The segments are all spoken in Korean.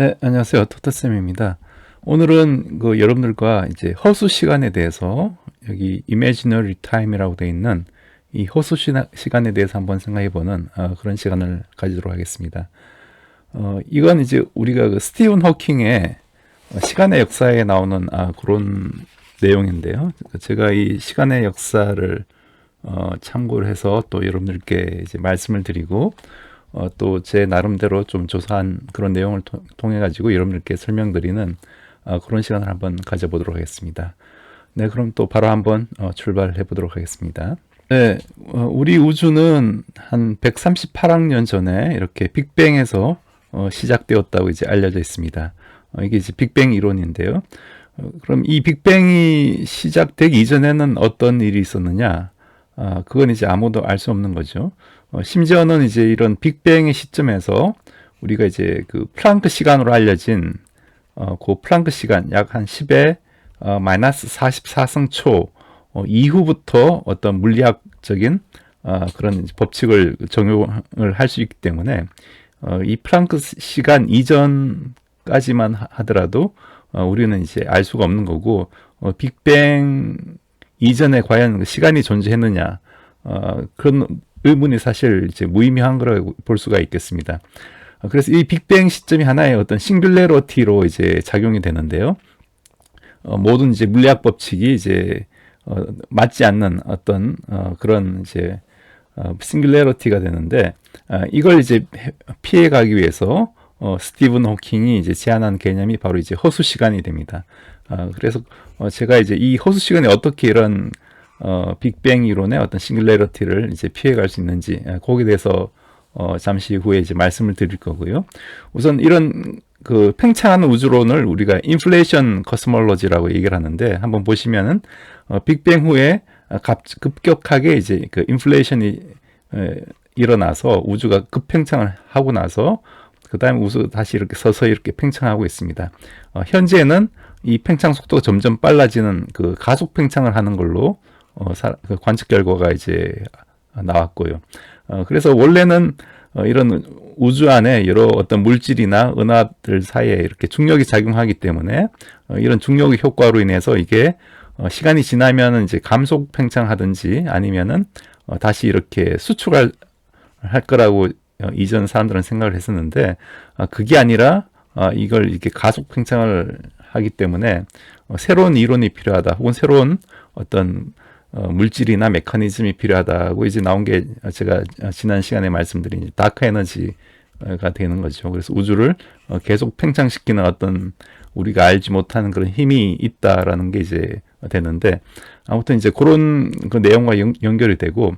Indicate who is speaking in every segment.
Speaker 1: 네, 안녕하세요. 토토쌤입니다. 오늘은 그 여러분들과 이제 허수 시간에 대해서 여기 imaginary time이라고 되어 있는 이 허수 시간에 대해서 한번 생각해 보는 어, 그런 시간을 가지도록 하겠습니다. 어, 이건 이제 우리가 그 스티븐 호킹의 시간의 역사에 나오는 아, 그런 내용인데요. 제가 이 시간의 역사를 어, 참고를 해서 또 여러분들께 이제 말씀을 드리고 어, 또 제 나름대로 좀 조사한 그런 내용을 통해 가지고 여러분들께 설명드리는 어, 그런 시간을 한번 가져보도록 하겠습니다. 네, 그럼 또 바로 한번 어, 출발해 보도록 하겠습니다. 네, 어, 우리 우주는 한 138억 년 전에 이렇게 빅뱅에서 어, 시작되었다고 이제 알려져 있습니다. 어, 이게 이제 빅뱅 이론인데요. 어, 그럼 이 빅뱅이 시작되기 이전에는 어떤 일이 있었느냐? 아, 그건 이제 아무도 알 수 없는 거죠. 어, 심지어는 이제 이런 빅뱅의 시점에서 우리가 이제 그 플랑크 시간으로 알려진 어, 그 플랑크 시간 약 한 10의 어, 마이너스 44승 초 어, 이후부터 어떤 물리학적인 어, 그런 법칙을 적용을 할 수 있기 때문에 어, 이 플랑크 시간 이전까지만 하더라도 어, 우리는 이제 알 수가 없는 거고 어, 빅뱅 이전에 과연 시간이 존재했느냐 어, 그런 의문이 사실 이제 무의미한 거라고 볼 수가 있겠습니다. 어, 그래서 이 빅뱅 시점이 하나의 어떤 싱귤레러티로 이제 작용이 되는데요. 어, 모든 이제 물리학 법칙이 이제 어, 맞지 않는 어떤 어, 그런 이제 어, 싱귤레러티가 되는데 어, 이걸 이제 피해 가기 위해서 어, 스티븐 호킹이 이제 제안한 개념이 바로 이제 허수 시간이 됩니다. 어, 그래서 어, 제가 이제 이 허수 시간에 어떻게 이런 어, 빅뱅 이론의 어떤 싱글레러티를 이제 피해갈 수 있는지 예, 거기에 대해서 어, 잠시 후에 이제 말씀을 드릴 거고요. 우선 이런 그 팽창하는 우주론을 우리가 인플레이션 커스멀러지라고 얘기를 하는데 한번 보시면은 어, 빅뱅 후에 급격하게 이제 그 인플레이션이 에, 일어나서 우주가 급팽창을 하고 나서 그 다음에 우주 다시 이렇게 서서히 이렇게 팽창하고 있습니다. 어, 현재는 이 팽창 속도가 점점 빨라지는 그 가속 팽창을 하는 걸로 어, 사, 그 관측 결과가 이제 나왔고요. 어, 그래서 원래는 어, 이런 우주 안에 여러 어떤 물질이나 은하들 사이에 이렇게 중력이 작용하기 때문에 어, 이런 중력의 효과로 인해서 이게 어, 시간이 지나면 이제 감속 팽창하든지 아니면은 어, 다시 이렇게 수축할 할 거라고 어, 이전 사람들은 생각을 했었는데 어, 그게 아니라 어, 이걸 이렇게 가속 팽창을 하기 때문에 어, 새로운 이론이 필요하다 혹은 새로운 어떤 어, 물질이나 메커니즘이 필요하다고 이제 나온 게 제가 지난 시간에 말씀드린 다크 에너지가 되는 거죠. 그래서 우주를 어, 계속 팽창시키는 어떤 우리가 알지 못하는 그런 힘이 있다라는 게 이제 되는데 아무튼 이제 그런 그 내용과 연, 결이 되고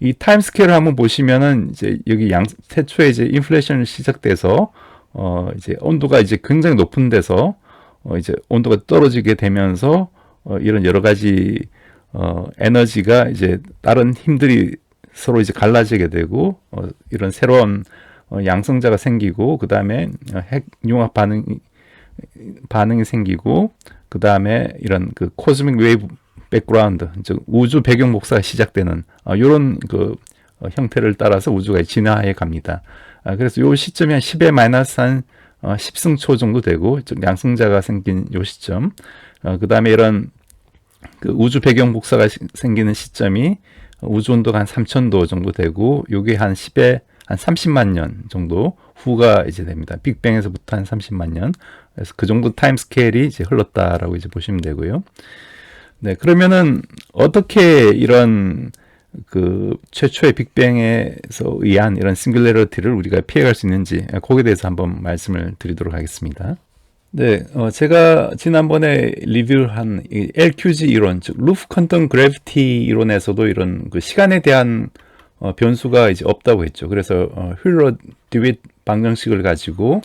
Speaker 1: 이 타임 스케일을 한번 보시면은 이제 여기 양 태초에 이제 인플레이션이 시작돼서 어 이제 온도가 이제 굉장히 높은 데서 어 이제 온도가 떨어지게 되면서 어 이런 여러 가지 어, 에너지가 이제 다른 힘들이 서로 이제 갈라지게 되고 어, 이런 새로운 어, 양성자가 생기고 그 다음에 핵 융합 반응이 반응이 생기고 그 다음에 이런 그 코스믹 웨이브 백그라운드 즉 우주 배경 복사가 시작되는 어, 이런 그 어, 형태를 따라서 우주가 진화해 갑니다. 아, 그래서 요 시점이 한 10의 마이너스 한 어, 10승 초 정도 되고 즉 양성자가 생긴 요 시점 어, 그 다음에 이런 그 우주 배경 복사가 시, 생기는 시점이 우주 온도가 한 3000도 정도 되고 요게 한 10에 한 30만 년 정도 후가 이제 됩니다. 빅뱅에서부터 한 30만 년. 그래서 그 정도 타임 스케일이 이제 흘렀다라고 이제 보시면 되고요. 네, 그러면은 어떻게 이런 그 최초의 빅뱅에서 의한 이런 싱글레러티를 우리가 피해갈 수 있는지 거기에 대해서 한번 말씀을 드리도록 하겠습니다. 네, 어, 제가 지난번에 리뷰한 이 LQG 이론, 즉 루프 컨턴 그래비티 이론에서도 이런 그 시간에 대한 어, 변수가 이제 없다고 했죠. 그래서 어, 휠러 디윗 방정식을 가지고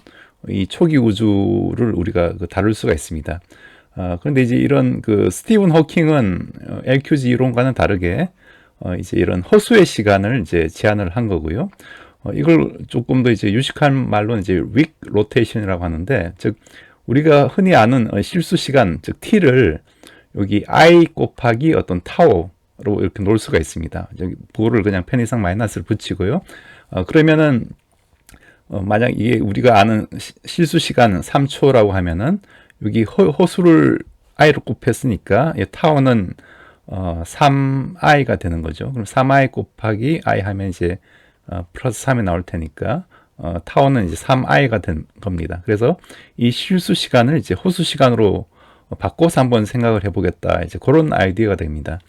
Speaker 1: 이 초기 우주를 우리가 그 다룰 수가 있습니다. 어, 그런데 이제 이런 그 스티븐 호킹은 어, LQG 이론과는 다르게 어, 이제 이런 허수의 시간을 이제 제안을 한 거고요. 어, 이걸 조금 더 이제 유식한 말로는 이제 윅 로테이션이라고 하는데, 즉 우리가 흔히 아는 어, 실수 시간, 즉 t를 여기 i 곱하기 어떤 타워로 이렇게 놓을 수가 있습니다. 부호를 그냥 편의상 마이너스를 붙이고요. 어, 그러면은 어, 만약 이게 우리가 아는 시- 실수 시간은 3초라고 하면은 여기 허, 호수를 i로 곱했으니까 이 타워는 어, 3i가 되는 거죠. 그럼 3i 곱하기 i 하면 이제 어, 플러스 3이 나올 테니까 어, 타워는 이제 3i가 된 겁니다. 그래서 이 실수 시간을 이제 호수 시간으로 바꿔서 한번 생각을 해보겠다. 이제 그런 아이디어가 됩니다.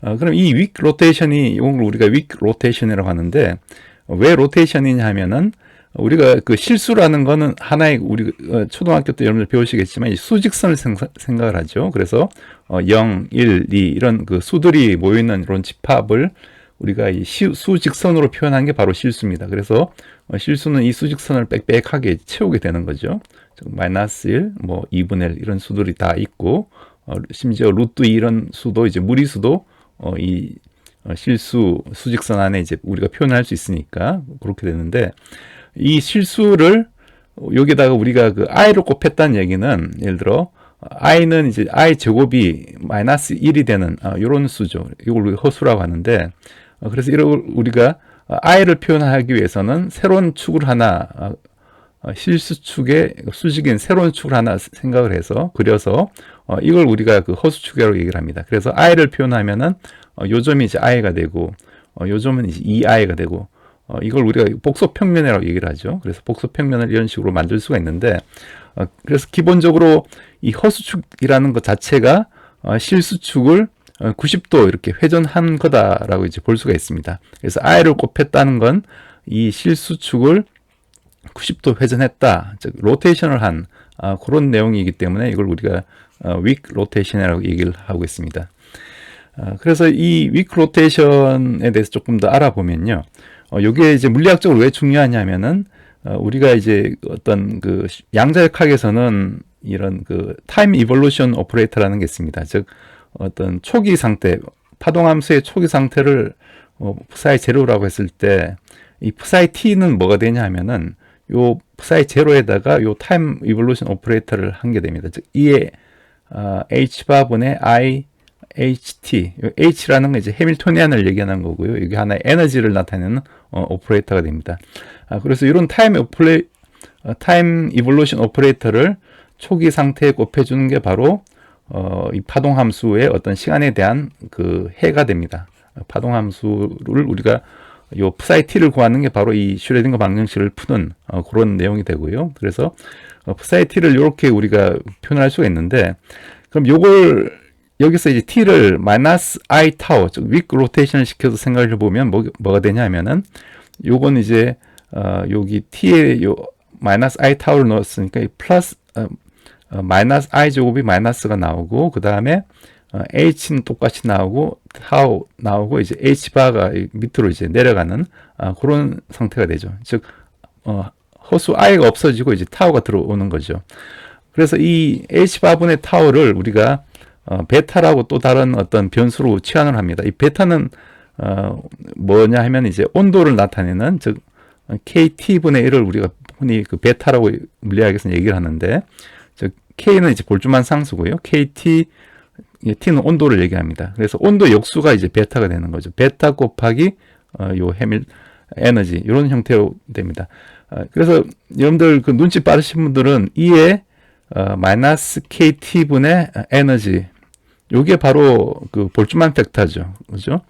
Speaker 1: 어, 그럼 이 윅 로테이션이 이걸 우리가 윅 로테이션이라고 하는데 어, 왜 로테이션이냐 하면은 우리가 그 실수라는 거는 하나의 우리 어, 초등학교 때 여러분들 배우시겠지만 이 수직선을 생각을 하죠. 그래서 어, 0, 1, 2 이런 그 수들이 모여 있는 이런 집합을 우리가 이 시- 수직선으로 표현한 게 바로 실수입니다. 그래서 어, 실수는 이 수직선을 빽빽하게 채우게 되는 거죠. 즉, 마이너스 1, 뭐 2분의 1 이런 수들이 다 있고 어, 심지어 루트 2 이런 수도 이제 무리수도 어, 이 어, 실수 수직선 안에 이제 우리가 표현할 수 있으니까 그렇게 되는데 이 실수를 여기다가 우리가 그 i로 곱했다는 얘기는 예를 들어 i는 이제 i 제곱이 마이너스 1이 되는 어, 이런 수죠. 이걸 허수라고 하는데 어, 그래서 이걸 우리가 어, i를 표현하기 위해서는 새로운 축을 하나 어, 어, 실수축의 수직인 새로운 축을 하나 생각을 해서 그려서 어, 이걸 우리가 그 허수축이라고 얘기를 합니다. 그래서 i를 표현하면은 어, 요점이 이제 i가 되고 어, 요점은 이제 2i가 되고 어, 이걸 우리가 복소 평면이라고 얘기를 하죠. 그래서 복소 평면을 이런 식으로 만들 수가 있는데 어, 그래서 기본적으로 이 허수축이라는 것 자체가 어, 실수축을 어, 90도 이렇게 회전한 거다라고 이제 볼 수가 있습니다. 그래서 i를 곱했다는 건 이 실수축을 90도 회전했다, 즉 로테이션을 한 아, 그런 내용이기 때문에 이걸 우리가 어, 윅 로테이션이라고 얘기를 하고 있습니다. 아, 그래서 이윅 로테이션에 대해서 조금 더 알아보면요. 어, 이게 이제 물리학적으로 왜 중요하냐면은 어, 우리가 이제 어떤 그 양자역학에서는 이런 그 타임 이볼루션 오퍼레이터라는 게 있습니다. 즉 어떤 초기 상태, 파동함수의 초기 상태를 어, psi 제로라고 했을 때이 psi t는 뭐가 되냐 하면은 요 psi 제로에다가 요 타임 이볼루션 오퍼레이터를 한 게 됩니다. 즉 이에 어, h 바분의 i ht 요 h라는 건 이제 해밀토니안을 얘기하는 거고요. 이게 하나의 에너지를 나타내는 어, 오퍼레이터가 됩니다. 아, 그래서 이런 타임 오퍼레 어, 타임 이볼루션 오퍼레이터를 초기 상태에 곱해주는 게 바로 어, 이 파동 함수의 어떤 시간에 대한 그 해가 됩니다. 파동 함수를 우리가 요 psi t를 구하는 게 바로 이 슈레딩거 방정식을 푸는 어, 그런 내용이 되고요. 그래서 어, psi t를 이렇게 우리가 표현할 수가 있는데 그럼 요걸 여기서 이제 t를 마이너스 i 타워 즉윅 로테이션을 시켜서 생각을 해보면 뭐, 뭐가 되냐 하면은 요건 이제 어, 여기 t에 요 마이너스 i 타워를 넣었으니까 이 플러스 어, 어, 마이너스 i 제곱이 마이너스가 나오고 그 다음에 어, h는 똑같이 나오고 타워 나오고 이제 h 바가 이 밑으로 이제 내려가는 아, 그런 상태가 되죠. 즉 어, 허수 i가 없어지고 이제 타워가 들어오는 거죠. 그래서 이 h 바분의 타워를 우리가 어, 베타라고 또 다른 어떤 변수로 치환을 합니다. 이 베타는 어, 뭐냐 하면 이제 온도를 나타내는 즉 KT분의 1을 우리가 흔히 그 베타라고 물리학에서는 얘기를 하는데 즉 K는 이제 볼주만 상수고요. KT 예, T는 온도를 얘기합니다. 그래서 온도 역수가 이제 베타가 되는 거죠. 베타 곱하기 어, 요 해밀 에너지 이런 형태로 됩니다. 어, 그래서 여러분들 그 눈치 빠르신 분들은 E에 어, 마이너스 KT 분의 에너지 요게 바로 그 볼주만 팩터죠. 그죠?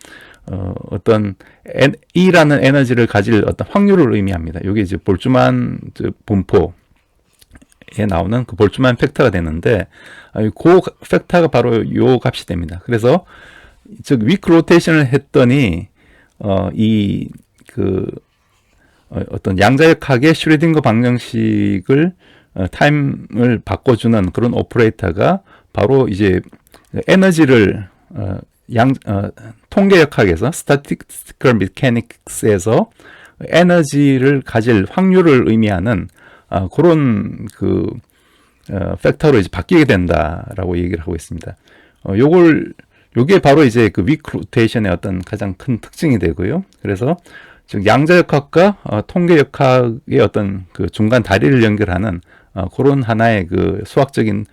Speaker 1: 어, 어떤 에, E라는 에너지를 가질 어떤 확률을 의미합니다. 요게 이제 볼주만 그 분포 에 나오는 그 볼주만 팩터가 되는데 아, 그 팩터가 바로 요 값이 됩니다. 그래서 즉 위크 로테이션을 했더니 어, 이그 어, 어떤 양자역학의 슈레딩거 방정식을 어, 타임을 바꿔주는 그런 오퍼레이터가 바로 이제 에너지를 어, 양 어, 통계역학에서 statistical mechanics에서 에너지를 가질 확률을 의미하는 아, 그런 그 어, 팩터로 이제 바뀌게 된다라고 얘기를 하고 있습니다. 어, 요걸 요게 바로 이제 그 위크 로테이션의 어떤 가장 큰 특징이 되고요. 그래서 즉 양자역학과 어, 통계역학의 어떤 그 중간 다리를 연결하는 어, 그런 하나의 그 수학적인 어,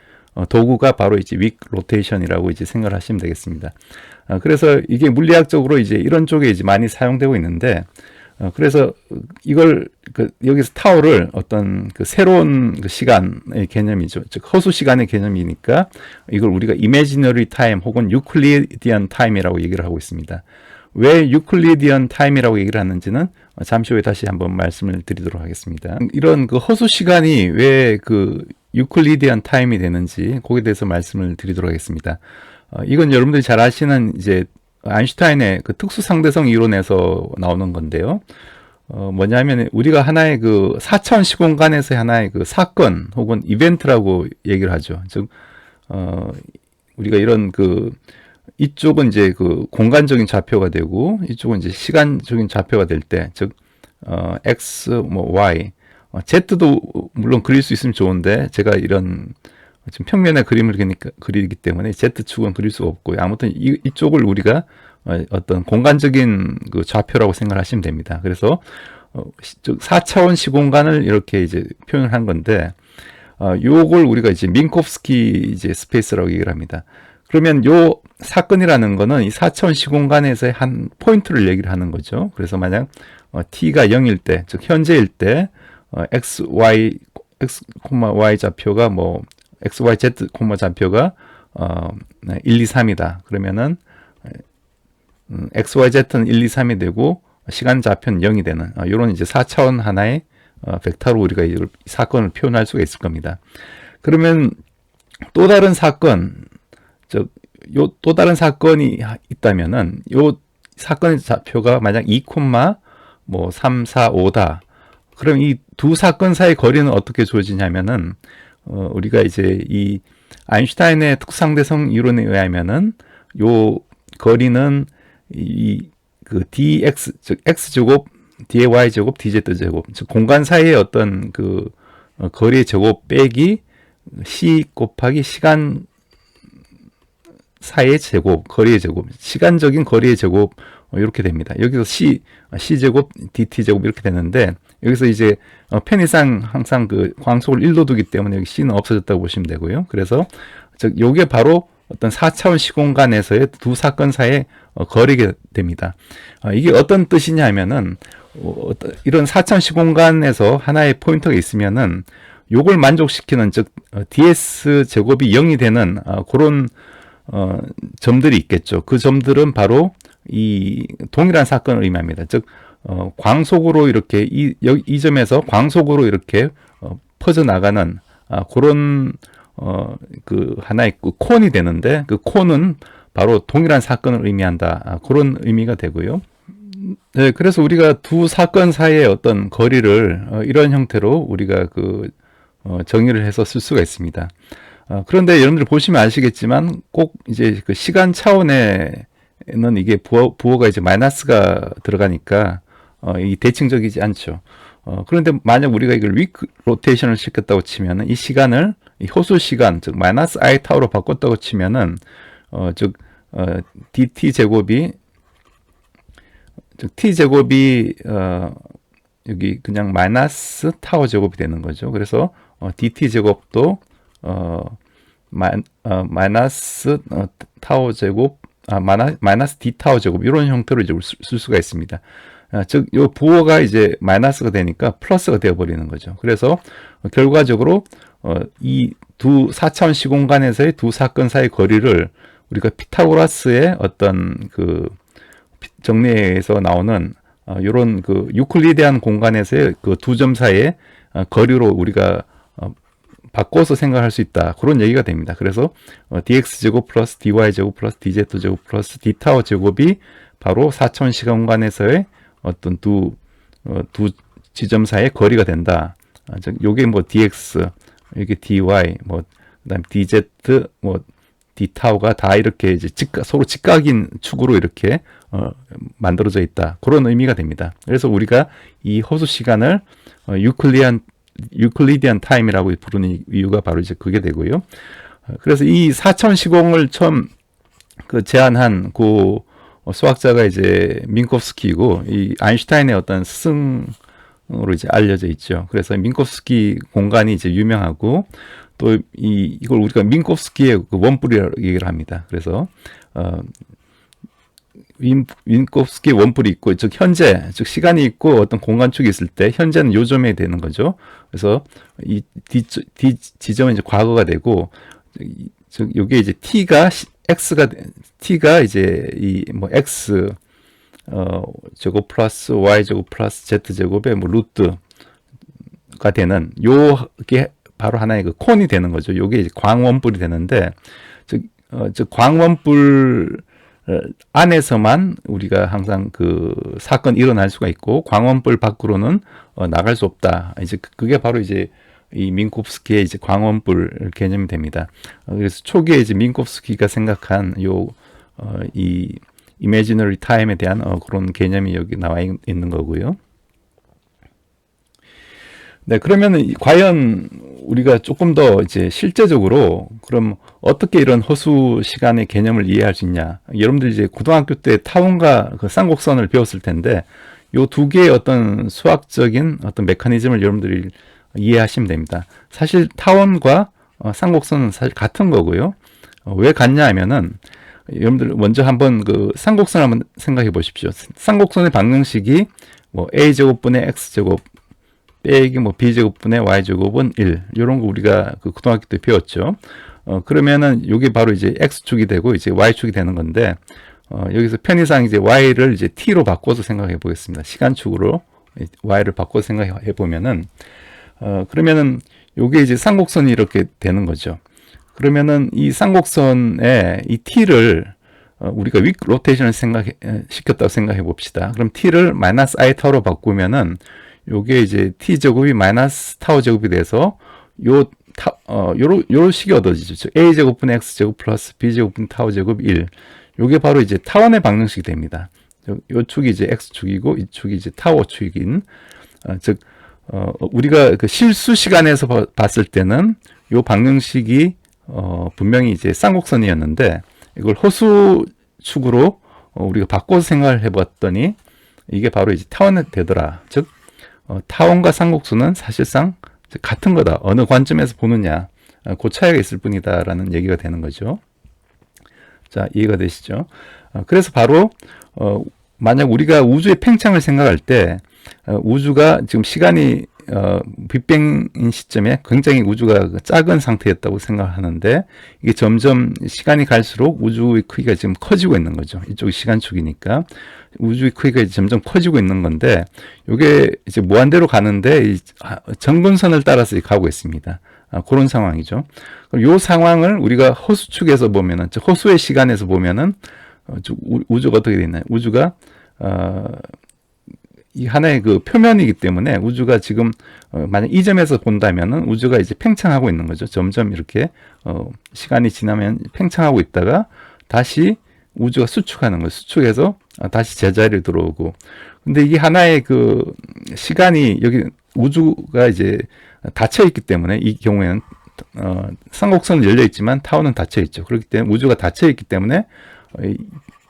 Speaker 1: 도구가 바로 이제 윅 로테이션이라고 이제 생각을 하시면 되겠습니다. 어, 그래서 이게 물리학적으로 이제 이런 쪽에 이제 많이 사용되고 있는데 어, 그래서 이걸 그 여기서 타오를 어떤 그 새로운 그 시간의 개념이죠. 즉 허수 시간의 개념이니까 이걸 우리가 imaginary time 혹은 Euclidean time이라고 얘기를 하고 있습니다. 왜 유클리디언 타임이라고 얘기를 하는지는 잠시 후에 다시 한번 말씀을 드리도록 하겠습니다. 이런 그 허수 시간이 왜 그 유클리디언 타임이 되는지 거기에 대해서 말씀을 드리도록 하겠습니다. 어, 이건 여러분들이 잘 아시는 이제 아인슈타인의 그 특수 상대성 이론에서 나오는 건데요. 어, 뭐냐면 우리가 하나의 그 4차원 시공간에서 하나의 그 사건 혹은 이벤트라고 얘기를 하죠. 즉, 어, 우리가 이런 그 이쪽은 이제 그 공간적인 좌표가 되고 이쪽은 이제 시간적인 좌표가 될 때, 즉, 어, x, 뭐, y, 어, z도 물론 그릴 수 있으면 좋은데 제가 이런 지금 평면의 그림을 그리니까, 그리기 때문에 Z축은 그릴 수 없고 아무튼 이, 이쪽을 우리가 어, 어떤 공간적인 그 좌표라고 생각하시면 됩니다. 그래서 어, 4차원 시공간을 이렇게 이제 표현을 한 건데 어, 요걸 우리가 이제 민코프스키 이제 스페이스라고 얘기를 합니다. 그러면 요 사건이라는 거는 이 4차원 시공간에서의 한 포인트를 얘기를 하는 거죠. 그래서 만약 어, t가 0일 때, 즉 현재일 때 어, x, y, x, y 좌표가 뭐 x, y, z, 좌표가 어, 1, 2, 3이다. 그러면은 음, x, y, z는 1, 2, 3이 되고 시간 좌표는 0이 되는 어, 이런 이제 4차원 하나의 어, 벡터로 우리가 이 사건을 표현할 수가 있을 겁니다. 그러면 또 다른 사건, 또 다른 사건이 있다면은 요 사건의 좌표가 만약 2, 뭐 3, 4, 5다. 그럼 이 두 사건 사이 거리는 어떻게 주어지냐면은 어, 우리가 이제 이 아인슈타인의 특상대성 이론에 의하면은 요 거리는 이 그 dx 즉 x 제곱 dy 제곱 dz 제곱 즉 공간 사이의 어떤 그 어, 거리의 제곱 빼기 c 곱하기 시간 사이의 제곱 거리의 제곱 시간적인 거리의 제곱 어, 이렇게 됩니다. 여기서 c c 제곱 dt 제곱 이렇게 되는데 여기서 이제 어, 편의상 항상 그 광속을 1로 두기 때문에 여기 C는 없어졌다고 보시면 되고요. 그래서 즉 요게 바로 어떤 4차원 시공간에서의 두 사건 사이의 어, 거리게 됩니다. 어, 이게 어떤 뜻이냐 하면은 어, 이런 4차원 시공간에서 하나의 포인트가 있으면은 요걸 만족시키는 즉 어, ds 제곱이 0이 되는 어, 그런 어, 점들이 있겠죠. 그 점들은 바로 이 동일한 사건을 의미합니다. 즉 어, 광속으로 이렇게 이, 여기, 이 점에서 광속으로 이렇게 어, 퍼져 나가는 아, 그런 어, 그 하나의 그 콘이 되는데 그 콘은 바로 동일한 사건을 의미한다 아, 그런 의미가 되고요. 네, 그래서 우리가 두 사건 사이의 어떤 거리를 어, 이런 형태로 우리가 그 어, 정의를 해서 쓸 수가 있습니다. 어, 그런데 여러분들 보시면 아시겠지만 꼭 이제 그 시간 차원 에는 이게 부호, 부호가 이제 마이너스가 들어가니까 어, 이 대칭적이지 않죠. 어, 그런데 만약 우리가 이걸 위크 로테이션을 시켰다고 치면은 이 시간을 이 호수 시간 즉 마이너스 i 타우로 바꿨다고 치면은 어, 즉 어, dt 제곱이 즉 t 제곱이 어, 여기 그냥 마이너스 타워 제곱이 되는 거죠. 그래서 어, dt 제곱도 어, 마, 어, 마이너스 어, 타워 제곱 아, 마이너스, 마이너스 d 타워 제곱 이런 형태로 이제 쓸 수가 있습니다. 아, 즉, 요 부호가 이제 마이너스가 되니까 플러스가 되어버리는 거죠. 그래서 결과적으로 어, 이두 4차원 시공간에서의 두 사건 사이 거리를 우리가 피타고라스의 어떤 그 정리에서 나오는 어, 요런 그 유클리데안 공간에서의 그 두 점 사이의 어, 거리로 우리가 어, 바꿔서 생각할 수 있다. 그런 얘기가 됩니다. 그래서 어, dx 제곱 플러스 dy 제곱 플러스 dz 제곱 플러스 d 타워 제곱이 바로 4차원 시공간에서의 어떤 두, 어, 두 지점 사이의 거리가 된다. 아, 요게 뭐 dx, 이게 dy, 뭐, 그 다음 dz, 뭐, d 타우가 다 이렇게 이제 직각, 서로 직각인 축으로 이렇게, 어, 만들어져 있다. 그런 의미가 됩니다. 그래서 우리가 이 허수 시간을, 어, 유클리안, 유클리디안 타임이라고 부르는 이유가 바로 이제 그게 되고요. 어, 그래서 이 4천 시공을 처음 그 제안한 그 어, 수학자가 이제 민코프스키고 이 아인슈타인의 어떤 스승으로 이제 알려져 있죠. 그래서 민코프스키 공간이 이제 유명하고 또 이 이걸 우리가 민코프스키의 그 원뿔이라고 얘기를 합니다. 그래서 어 윈, 윈코프스키 원뿔이 있고 즉 현재 즉 시간이 있고 어떤 공간 축이 있을 때 현재는 요점이 되는 거죠. 그래서 이 D, D 지점은 이제 과거가 되고 즉 요게 이제 t가 x가 t가 이제 이 뭐 x 어 제곱 플러스 y 제곱 플러스 z 제곱의 뭐 루트가 되는 요게 바로 하나의 그 콘이 되는 거죠. 요게 이제 광원뿔이 되는데 즉, 어, 즉 광원뿔 어, 안에서만 우리가 항상 그 사건 일어날 수가 있고 광원뿔 밖으로는 어, 나갈 수 없다. 이제 그, 그게 바로 이제 이 민코프스키의 이제 광원뿔 개념이 됩니다. 어, 그래서 초기에 이제 민코프스키가 생각한 요 어, 이 이미지너리 타임에 대한 어, 그런 개념이 여기 나와 있, 는 거고요. 네, 그러면 과연 우리가 조금 더 이제 실제적으로 그럼 어떻게 이런 허수 시간의 개념을 이해할 수 있냐? 여러분들 이제 고등학교 때 타원과 그 쌍곡선을 배웠을 텐데 요 두 개의 어떤 수학적인 어떤 메커니즘을 여러분들이 이해하시면 됩니다. 사실 타원과 어, 쌍곡선은 사실 같은 거고요. 어, 왜 같냐 하면은 여러분들 먼저 한번 그 쌍곡선 한번 생각해 보십시오. 쌍곡선의 방정식이 뭐 a 제곱분의 x 제곱 빼기 뭐 b제곱분의 y제곱은 1 이런 거 우리가 그 고등학교 때 배웠죠. 어 그러면은 이게 바로 이제 x축이 되고 이제 y축이 되는 건데 어 여기서 편의상 이제 y를 이제 t로 바꿔서 생각해 보겠습니다. 시간축으로 y를 바꿔서 생각해 보면은 어 그러면은 요게 이제 쌍곡선이 이렇게 되는 거죠. 그러면은 이 쌍곡선에 이 t를 어, 우리가 윅 로테이션을 생각 시켰다고 생각해 봅시다. 그럼 t를 마이너스 i 타로 바꾸면은 요게 이제 t 제곱이 마이너스 타워 제곱이 돼서 요 타, 어, 요런, 요런 식이 얻어지죠. a 제곱분 x 제곱 플러스 b 제곱분 타워 제곱 1. 요게 바로 이제 타원의 방정식이 됩니다. 요, 요 축이 이제 x축이고 이 축이 이제 타워 축인, 어, 즉, 어, 우리가 그 실수 시간에서 봐, 봤을 때는 요 방정식이 어, 분명히 이제 쌍곡선이었는데 이걸 허수축으로 어, 우리가 바꿔서 생각을 해봤더니 이게 바로 이제 타원이 되더라. 즉 어, 타원과 쌍곡수는 사실상 같은 거다. 어느 관점에서 보느냐. 어, 그 차이가 있을 뿐이다라는 얘기가 되는 거죠. 자, 이해가 되시죠? 어, 그래서 바로 어, 만약 우리가 우주의 팽창을 생각할 때 어, 우주가 지금 시간이 어, 빅뱅인 시점에 굉장히 우주가 작은 상태였다고 생각하는데 이게 점점 시간이 갈수록 우주의 크기가 지금 커지고 있는 거죠. 이쪽이 시간축이니까 우주의 크기가 점점 커지고 있는 건데 이게 이제 무한대로 가는데 정근선을 따라서 가고 있습니다. 아, 그런 상황이죠. 그럼 이 상황을 우리가 허수축에서 보면은, 허수의 시간에서 보면은 어, 우주가 어떻게 되나요? 우주가 어, 이 하나의 그 표면이기 때문에 우주가 지금 어, 만약 이 점에서 본다면은 우주가 이제 팽창하고 있는 거죠. 점점 이렇게 어, 시간이 지나면 팽창하고 있다가 다시 우주가 수축하는 거예요. 수축해서 어, 다시 제자리로 들어오고. 근데 이게 하나의 그 시간이 여기 우주가 이제 닫혀 있기 때문에 이 경우에는 어, 삼곡선은 열려 있지만 타워는 닫혀 있죠. 그렇기 때문에 우주가 닫혀 있기 때문에 어, 이,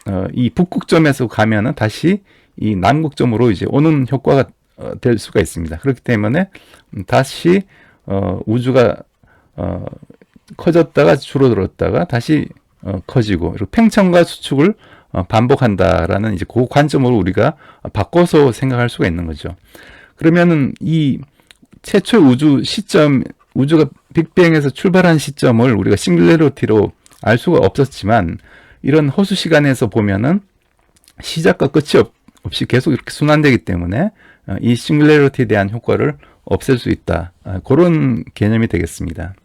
Speaker 1: 어, 이 북극점에서 가면은 다시 이 남극점으로 이제 오는 효과가 어, 될 수가 있습니다. 그렇기 때문에 다시 어, 우주가 어, 커졌다가 줄어들었다가 다시 어, 커지고 팽창과 수축을 어, 반복한다라는 이제 그 관점으로 우리가 바꿔서 생각할 수가 있는 거죠. 그러면은 이 최초 우주 시점 우주가 빅뱅에서 출발한 시점을 우리가 싱글레로티로 알 수가 없었지만 이런 허수 시간에서 보면은 시작과 끝이 없, 없이 계속 이렇게 순환되기 때문에 어, 이 싱글레리티에 대한 효과를 없앨 수 있다. 아, 그런 개념이 되겠습니다.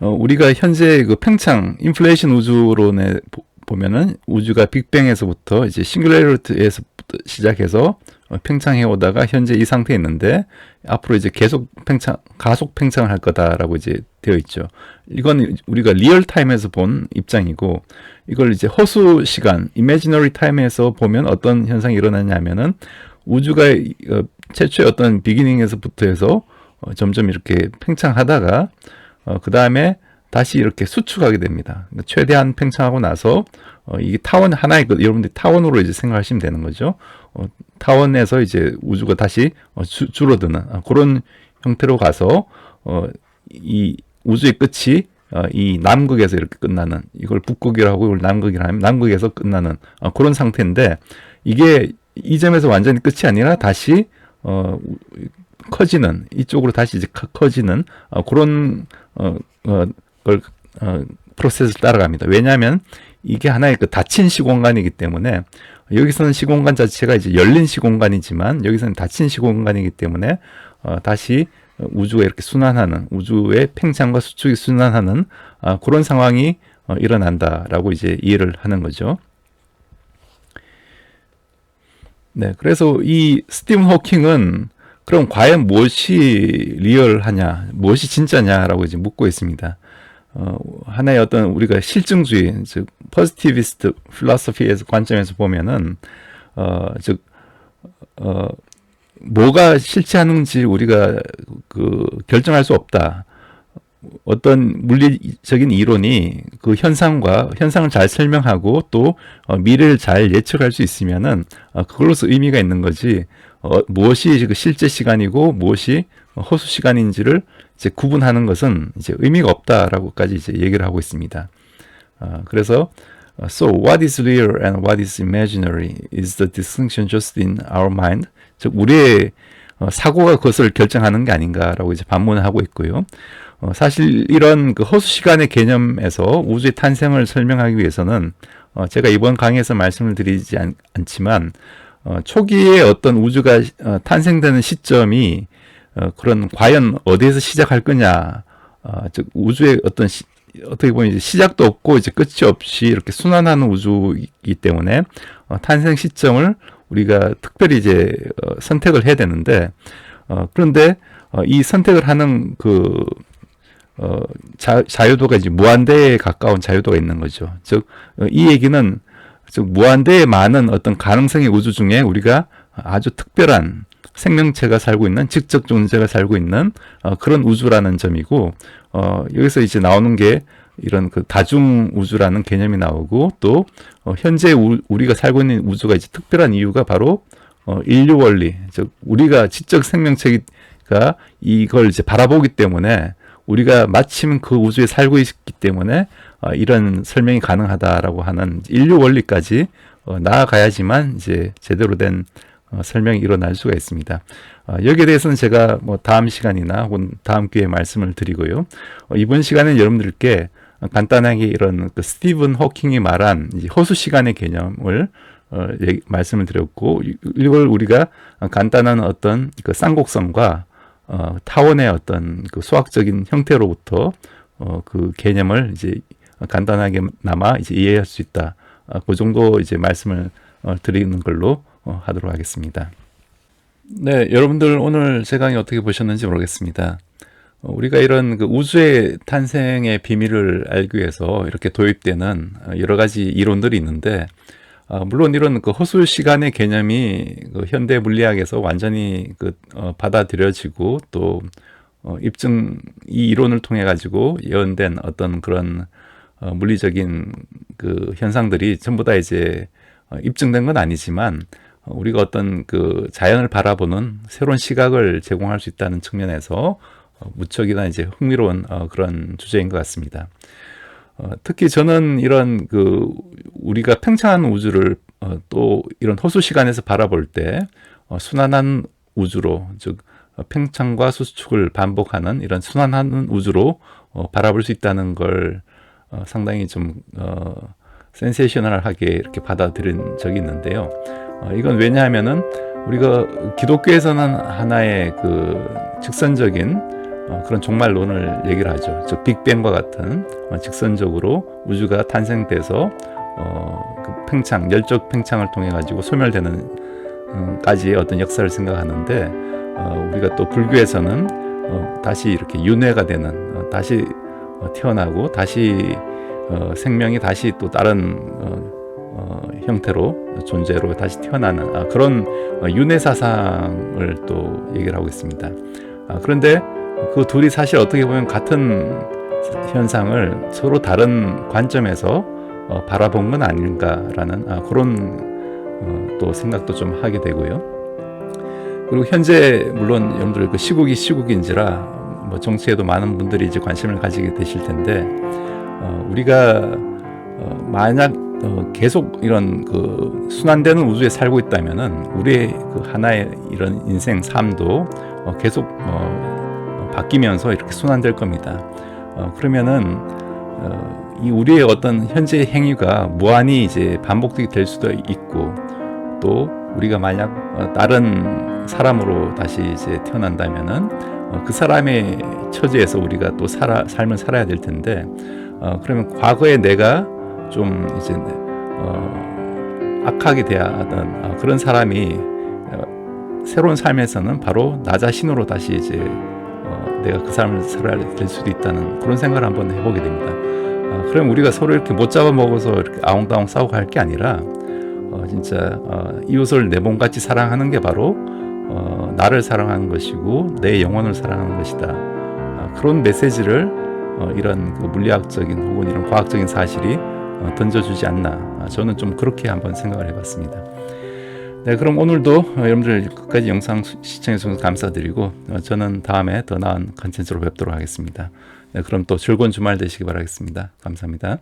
Speaker 1: 어, 우리가 현재 그 팽창, 인플레이션 우주론에 보면은 우주가 빅뱅에서부터 이제 싱글레리티에서 시작해서 어, 팽창해 오다가 현재 이 상태에 있는데 앞으로 이제 계속 팽창, 가속 팽창을 할 거다라고 이제 되어 있죠. 이건 우리가 리얼 타임에서 본 입장이고 이걸 이제 허수 시간, 이미지너리 타임에서 보면 어떤 현상이 일어나냐면은 우주가 어, 최초의 어떤 비기닝에서부터 해서 어, 점점 이렇게 팽창하다가 어, 그 다음에 다시 이렇게 수축하게 됩니다. 그러니까 최대한 팽창하고 나서 어, 이게 타원 하나의 그, 여러분들이 타원으로 이제 생각하시면 되는 거죠. 어, 타원에서 이제 우주가 다시 어, 주, 줄어드는 아, 그런 형태로 가서 어, 이 우주의 끝이 어, 이 남극에서 이렇게 끝나는 이걸 북극이라고 이걸 남극이라 하면 남극에서 끝나는 어, 그런 상태인데 이게 이 점에서 완전히 끝이 아니라 다시 어, 커지는 이쪽으로 다시 이제 커- 커지는 어, 그런 어, 어, 걸 어, 프로세스를 따라갑니다. 왜냐하면 이게 하나의 그 닫힌 시공간이기 때문에 여기서는 시공간 자체가 이제 열린 시공간이지만 여기서는 닫힌 시공간이기 때문에 어, 다시 우주가 이렇게 순환하는 우주의 팽창과 수축이 순환하는 아, 그런 상황이 어, 일어난다라고 이제 이해를 하는 거죠. 네, 그래서 이 스티븐 호킹은 그럼 과연 무엇이 리얼하냐, 무엇이 진짜냐라고 이제 묻고 있습니다. 어, 하나의 어떤 우리가 실증주의, 즉 포지티비스트 필로소피에서 관점에서 보면은 어, 즉 어, 뭐가 실체하는지 우리가 그 결정할 수 없다. 어떤 물리적인 이론이 그 현상과 현상을 잘 설명하고 또 어, 미래를 잘 예측할 수 있으면은 어, 그걸로서 의미가 있는 거지. 어, 무엇이 그 실제 시간이고 무엇이 허수 시간인지를 이제 구분하는 것은 이제 의미가 없다라고까지 이제 얘기를 하고 있습니다. 어, 그래서 어, So what is real and what is imaginary is the distinction just in our mind. 즉 우리의 어, 사고가 그것을 결정하는 게 아닌가라고 이제 반문을 하고 있고요. 어, 사실 이런 그 허수 시간의 개념에서 우주의 탄생을 설명하기 위해서는 어, 제가 이번 강의에서 말씀을 드리지 않, 않지만 어, 초기에 어떤 우주가 어, 탄생되는 시점이 어, 그런 과연 어디에서 시작할 거냐, 어, 즉 우주의 어떤 시, 어떻게 보면 이제 시작도 없고 이제 끝이 없이 이렇게 순환하는 우주이기 때문에 어, 탄생 시점을 우리가 특별히 이제 어, 선택을 해야 되는데 어, 그런데 어, 이 선택을 하는 그 어, 자, 자유도가 이제 무한대에 가까운 자유도가 있는 거죠. 즉, 어, 이 얘기는 즉 무한대에 많은 어떤 가능성의 우주 중에 우리가 아주 특별한 생명체가 살고 있는 직접 존재가 살고 있는 어, 그런 우주라는 점이고 어, 여기서 이제 나오는 게 이런 그 다중 우주라는 개념이 나오고 또 어, 현재 우, 우리가 살고 있는 우주가 이제 특별한 이유가 바로 어, 인류 원리 즉 우리가 지적 생명체가 이걸 이제 바라보기 때문에 우리가 마침 그 우주에 살고 있기 때문에 어, 이런 설명이 가능하다라고 하는 인류 원리까지 어, 나아가야지만 이제 제대로 된 어, 설명이 일어날 수가 있습니다. 어, 여기에 대해서는 제가 뭐 다음 시간이나 혹은 다음 기회에 말씀을 드리고요. 어, 이번 시간은 여러분들께 간단하게 이런 그 스티븐 호킹이 말한 허수 시간의 개념을 어, 얘기- 말씀을 드렸고 이- 이걸 우리가 간단한 어떤 그 쌍곡성과 어, 타원의 어떤 그 수학적인 형태로부터 어, 그 개념을 이제 간단하게 남아 이제 이해할 수 있다. 어, 그 정도 이제 말씀을 어, 드리는 걸로 어, 하도록 하겠습니다. 네, 여러분들 오늘 제 강의 어떻게 보셨는지 모르겠습니다. 어, 우리가 이런 그 우주의 탄생의 비밀을 알기 위해서 이렇게 도입되는 어, 여러 가지 이론들이 있는데, 어, 물론 이런 그 허수 시간의 개념이 그 현대 물리학에서 완전히 그 어, 받아들여지고 또 어, 입증 이 이론을 통해 가지고 예언된 어떤 그런 어, 물리적인 그 현상들이 전부 다 이제 어, 입증된 건 아니지만 어, 우리가 어떤 그 자연을 바라보는 새로운 시각을 제공할 수 있다는 측면에서 어, 무척이나 이제 흥미로운 어, 그런 주제인 것 같습니다. 어, 특히 저는 이런 그 우리가 팽창한 우주를 어, 또 이런 허수 시간에서 바라볼 때 어, 순환한 우주로 즉 어, 팽창과 수축을 반복하는 이런 순환하는 우주로 어, 바라볼 수 있다는 걸 어, 상당히 좀 어, 센세이셔널하게 이렇게 받아들인 적이 있는데요. 어, 이건 왜냐하면은 우리가 기독교에서는 하나의 그 직선적인 어, 그런 종말론을 얘기를 하죠. 즉 빅뱅과 같은 어, 직선적으로 우주가 탄생돼서 어, 그 팽창, 열적 팽창을 통해 가지고 소멸되는 음, 까지의 어떤 역사를 생각하는데 어, 우리가 또 불교에서는 어, 다시 이렇게 윤회가 되는 어, 다시 어, 태어나고 다시 어, 생명이 다시 또 다른 어, 어, 형태로 존재로 다시 태어나는 아, 그런 어, 윤회 사상을 또 얘기를 하고 있습니다. 아, 그런데 그 둘이 사실 어떻게 보면 같은 현상을 서로 다른 관점에서 어, 바라본 건 아닌가라는 아, 그런 어, 또 생각도 좀 하게 되고요. 그리고 현재 물론 여러분들 그 시국이 시국인지라 뭐 정치에도 많은 분들이 이제 관심을 가지게 되실 텐데 어, 우리가 어, 만약 어, 계속 이런 그 순환되는 우주에 살고 있다면은 우리의 그 하나의 이런 인생 삶도 어, 계속 어, 어, 바뀌면서 이렇게 순환될 겁니다. 어, 그러면은 어, 이 우리의 어떤 현재 행위가 무한히 이제 반복되게 될 수도 있고 또 우리가 만약 어, 다른 사람으로 다시 이제 태어난다면은 어, 그 사람의 처지에서 우리가 또 살아, 삶을 살아야 될 텐데 어, 그러면 과거에 내가 좀 이제 어, 악하게 대하던 어, 그런 사람이 어, 새로운 삶에서는 바로 나 자신으로 다시 이제 어, 내가 그 살아야 될 수도 있다는 그런 생각을 한번 해보게 됩니다. 어, 그럼 우리가 서로 이렇게 못 잡아 먹어서 이렇게 아웅다웅 싸우고 할 게 아니라 어, 진짜 어, 이웃을 내 몸같이 사랑하는 게 바로 어, 나를 사랑하는 것이고 내 영혼을 사랑하는 것이다. 어, 그런 메시지를 어, 이런 그 물리학적인 혹은 이런 과학적인 사실이 어, 던져주지 않나. 아, 저는 좀 그렇게 한번 생각을 해봤습니다. 네, 그럼 오늘도 어, 여러분들 끝까지 영상 수- 시청해 주셔서 감사드리고 어, 저는 다음에 더 나은 컨텐츠로 뵙도록 하겠습니다. 네, 그럼 또 즐거운 주말 되시기 바라겠습니다. 감사합니다.